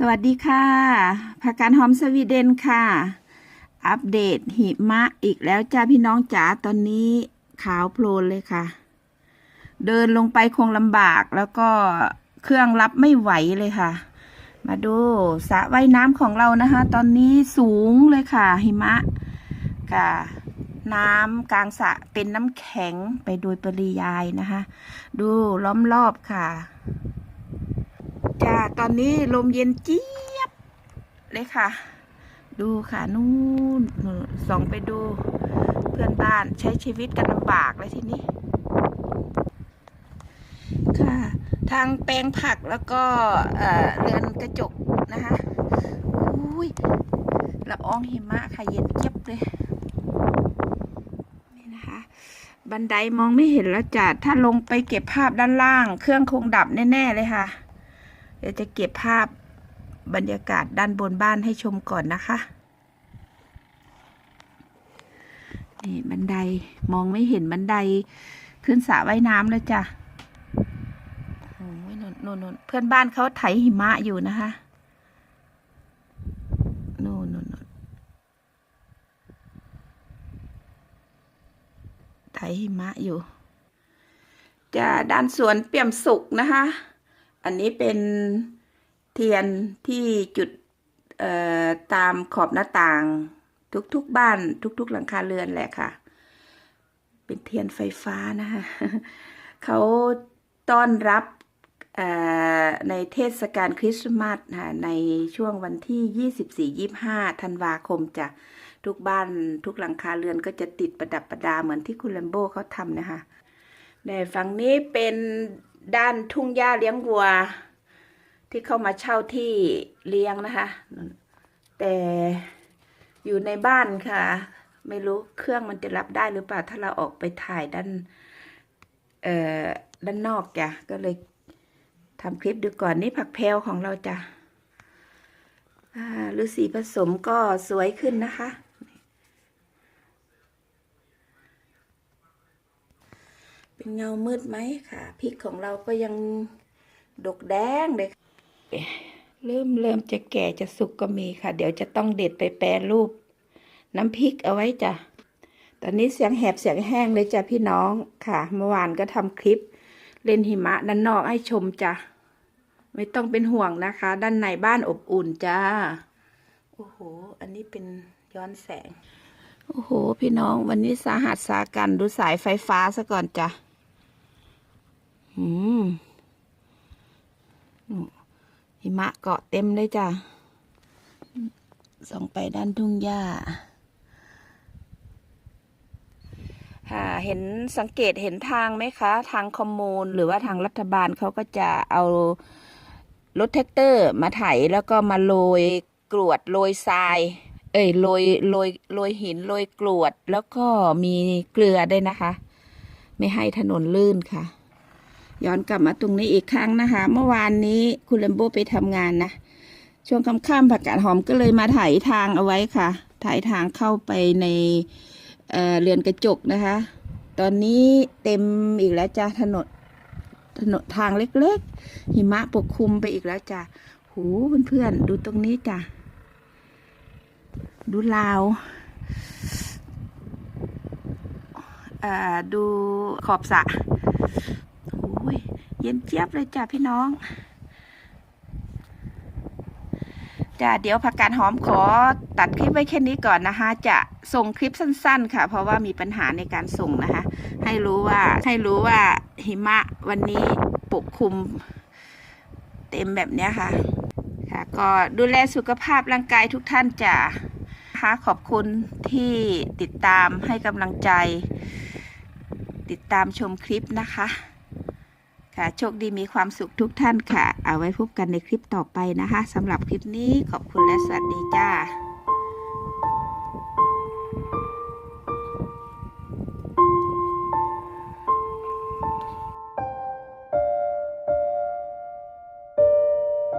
สวัสดีค่ะผักกาดหอมสวีเดนค่ะ อัปเดตหิมะอีกแล้วจ้าพี่น้องจ๋าตอนนี้ขาวโพลนเลยค่ะ เดินลงไปคงลำบากแล้วก็เครื่องรับไม่ไหวเลยค่ะ มาดูสระว่ายน้ำของเรานะคะ ตอนนี้สูงเลยค่ะ หิมะค่ะน้ำกลางสระเป็นน้ำแข็งไปโดยปริยายนะคะ ดูล้อมรอบค่ะ ตอนนี้ลมเย็นเจี๊ยบเลยค่ะ ดูค่ะนู่นส่องไปดูเพื่อนบ้านใช้ชีวิตกันลำบากเลยทีนี้ ค่ะ ทางแปลงผักแล้วก็เอ่อเรือนกระจกนะคะอุ้ยละอองหิมะค่ะเย็นเจี๊ยบเลยนี่นะคะ บันไดมองไม่เห็นแล้วจ้ะถ้าลงไปเก็บภาพด้านล่าง เครื่องคงดับแน่ ๆ เลยค่ะ เดี๋ยวจะเก็บภาพบรรยากาศด้านบนบ้านให้ชมก่อนนะคะ นี่บันไดมองไม่เห็นบันไดขึ้นสระว่ายน้ำแล้วจ้ะโอ้ยนนนนนเพื่อนบ้านเขาไถหิมะอยู่นะคะนู่นนู่นนู่นไถหิมะอยู่ จะด้านสวนเปี่ยมสุกนะคะ อันนี้เป็นเทียนที่จุดตามขอบหน้าต่างทุกๆบ้านทุก ๆ หลังคาเรือนแหละค่ะ เป็นเทียนไฟฟ้านะคะเขาต้อนรับในเทศกาลคริสต์มาสค่ะในช่วงวันที่ 24-25 ธันวาคมจะทุกบ้านทุกหลังคาเรือนก็จะติดประดับประดาเหมือนที่คุณแลมโบเขาทำนะคะ ในฝั่งนี้เป็นด้านทุ่งหญ้าเลี้ยงวัว ที่เข้ามาเช่าที่เลี้ยงนะคะ แต่อยู่ในบ้านค่ะ ไม่รู้เครื่องมันจะรับได้หรือเปล่า ถ้าเราออกไปถ่ายด้านเอ่อด้านนอกจ้ะก็เลยทำคลิปดูก่อนนี่ผักแพรวของเราจ้ะอ่าฤาษีผสมก็สวยขึ้นนะคะ เป็นเงามืดไหมค่ะพริกของเราก็ยังดกแดงเลยเริ่มเริ่มจะแก่จะสุกก็มีค่ะ เดี๋ยวจะต้องเด็ดไปแปรรูป น้ำพริกเอาไว้จ้ะตอนนี้เสียงแหบเสียงแห้งเลยจ้ะพี่น้องค่ะ เมื่อวานก็ทำคลิป เล่นหิมะด้านนอกให้ชมจ้ะไม่ต้องเป็นห่วงนะคะ ด้านในบ้านอบอุ่นจ้าโอ้โห อันนี้เป็นย้อนแสง โอ้โห พี่น้องวันนี้สาหัสสากันดูสายไฟฟ้าซะก่อนจ้ะ อืมนู่นหิมะเกาะเต็มเลยจ้ะ ส่องไปด้านทุ่งหญ้าค่ะเห็นสังเกตเห็นทางไหมคะ ทางคอมมูนหรือว่าทางรัฐบาลเขาก็จะเอารถแท็กเตอร์มาไถแล้วก็มาโรยกรวดโรยทราย เอ้ยโรยโรยโรยหินโรยกรวด แล้วก็มีเกลือด้วยนะคะ ไม่ให้ถนนลื่นค่ะ ย้อนกลับมาตรงนี้อีกครั้งนะคะ เมื่อวานนี้คุณเลมโบไปทำงานนะ ช่วงค่ำๆผักกาดหอมก็เลยมาไถทางเอาไว้ค่ะไถทางเข้าไปในเเรือนกระจกนะคะ ตอนนี้เต็มอีกแล้วจ้าถนนถนนทางเล็กๆ หิมะปกคลุมไปอีกแล้วจ้ะหูเพื่อนๆ ดูตรงนี้จ้ะ ดูลาวดูขอบสะ ยเย็นเจี๊ยบเลยจ้ะพี่น้องจ้ะเดี๋ยวผักกาดหอมขอตัดคลิปไว้แค่นี้ก่อนนะคะ จะส่งคลิปสั้น ๆ ค่ะ เพราะว่ามีปัญหาในการส่งนะคะ ให้รู้ว่าให้รู้ว่าหิมะวันนี้ปกคลุมเต็มแบบนี้ค่ะ ค่ะ ก็ดูแลสุขภาพร่างกายทุกท่านจ้ะนะคะขอบคุณที่ติดตามให้กำลังใจ ติดตามชมคลิปนะคะ ค่ะโชคดีมีความสุขทุกท่านค่ะ เอาไว้พบกันในคลิปต่อไปนะคะสำหรับคลิปนี้ขอบคุณและสวัสดีจ้า